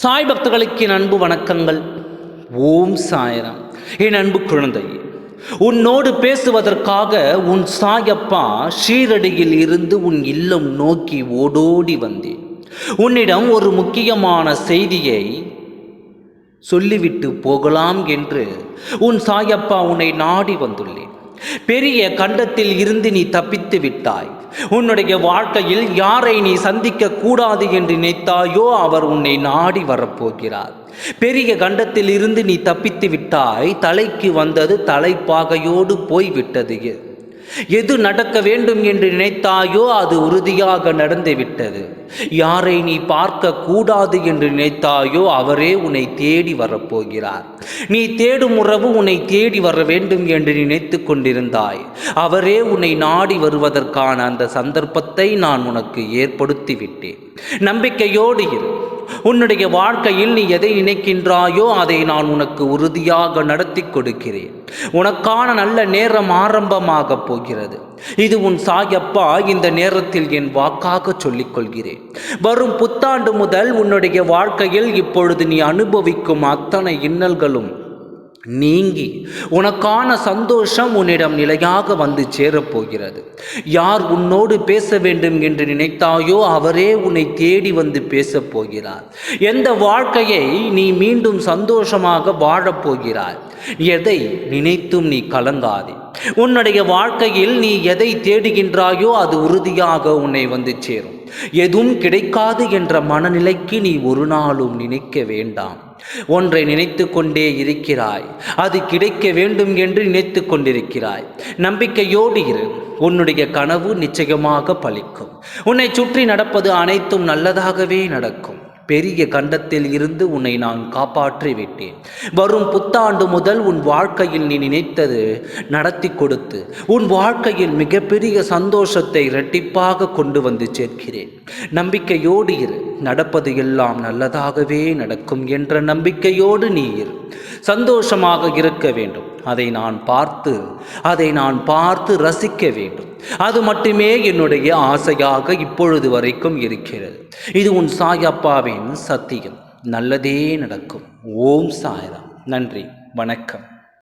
சாய் பக்தர்களுக்கு என் அன்பு வணக்கங்கள். ஓம் சாயராம். என் அன்பு குழந்தை உன்னோடு பேசுவதற்காக உன் சாயப்பா ஷீரடியில் இருந்து உன் இல்லம் நோக்கி ஓடோடி வந்தேன். உன்னிடம் ஒரு முக்கியமான செய்தியை சொல்லிவிட்டு போகலாம் என்று உன் சாயப்பா உன்னை நாடி வந்துள்ளேன். பெரிய கண்டத்தில் இருந்து நீ தப்பித்து விட்டாய். உன்னுடைய வாழ்க்கையில் யாரை நீ சந்திக்க கூடாது என்று நினைத்தாயோ அவர் உன்னை நாடி வரப்போகிறார். பெரிய கண்டத்தில் இருந்து நீ தப்பித்து விட்டாய். தலைக்கு வந்தது தலைப்பாகையோடு போய்விட்டது எது நடக்க வேண்டும் என்று நினைத்தாயோ அது உறுதியாக நடந்துவிட்டது யாரை நீ பார்க்க கூடாது என்று நினைத்தாயோ அவரே உன்னை தேடி வரப்போகிறார். நீ தேடும் உறவு உன்னை தேடி வர வேண்டும் என்று நினைத்து கொண்டிருந்தாய். அவரே உன்னை நாடி வருவதற்கான அந்த சந்தர்ப்பத்தை நான் உனக்கு ஏற்படுத்திவிட்டேன் நம்பிக்கையோடு இரு. உன்னுடைய வாழ்க்கையில் நீ எதை நினைக்கின்றாயோ அதை நான் உனக்கு உறுதியாக நடத்தி கொடுக்கிறேன். உனக்கான நல்ல நேரம் ஆரம்பமாக போகிறது. இது உன் சாயப்பா இந்த நேரத்தில் என் வாக்காக சொல்லிக் கொள்கிறேன் வரும் புத்தாண்டு முதல் உன்னுடைய வாழ்க்கையில் இப்பொழுது நீ அனுபவிக்கும் அத்தனை இன்னல்களும் நீங்கி உனக்கான சந்தோஷம் உன்னிடம் நிலையாக வந்து சேரப்போகிறது. யார் உன்னோடு பேச வேண்டும் என்று நினைத்தாயோ அவரே உன்னை தேடி வந்து பேசப் போகிறார் எந்த வாழ்க்கையை நீ மீண்டும் சந்தோஷமாக வாழப்போகிறாய்? எதை நினைத்தும் நீ கலங்காதே. உன்னுடைய வாழ்க்கையில் நீ எதை தேடுகின்றாயோ அது உறுதியாக உன்னை வந்து சேரும். எதுவும் கிடைக்காது என்ற மனநிலைக்கு நீ ஒரு நாளும் நினைக்க வேண்டாம். ஒன்றை நினைத்து கொண்டே இருக்கிறாய். அது கிடைக்க வேண்டும் என்று நினைத்து கொண்டிருக்கிறாய். நம்பிக்கையோடு இரு. உன்னுடைய கனவு நிச்சயமாக பலிக்கும் உன்னை சுற்றி நடப்பது அனைத்தும் நல்லதாகவே நடக்கும். பெரிய கண்டத்தில் இருந்து உன்னை நான் காப்பாற்றி விட்டேன் வரும் புத்தாண்டு முதல் உன் வாழ்க்கையில் நீ நினைத்தது நடத்தி கொடுத்து உன் வாழ்க்கையில் மிகப்பெரிய சந்தோஷத்தை இரட்டிப்பாக கொண்டு வந்து சேர்க்கிறேன். நம்பிக்கையோடு இரு நடப்பது எல்லாம் நல்லதாகவே நடக்கும் என்ற நம்பிக்கையோடு நீ இரு. சந்தோஷமாக இருக்க வேண்டும் அதை நான் பார்த்து அதை நான் பார்த்து ரசிக்க வேண்டும். அது மட்டுமே என்னுடைய ஆசையாக இப்பொழுது வரைக்கும் இருக்கிறது. இது உன் சாயப்பாவின் சத்தியம். நல்லதே நடக்கும். ஓம் சாய்ராம். நன்றி. வணக்கம்.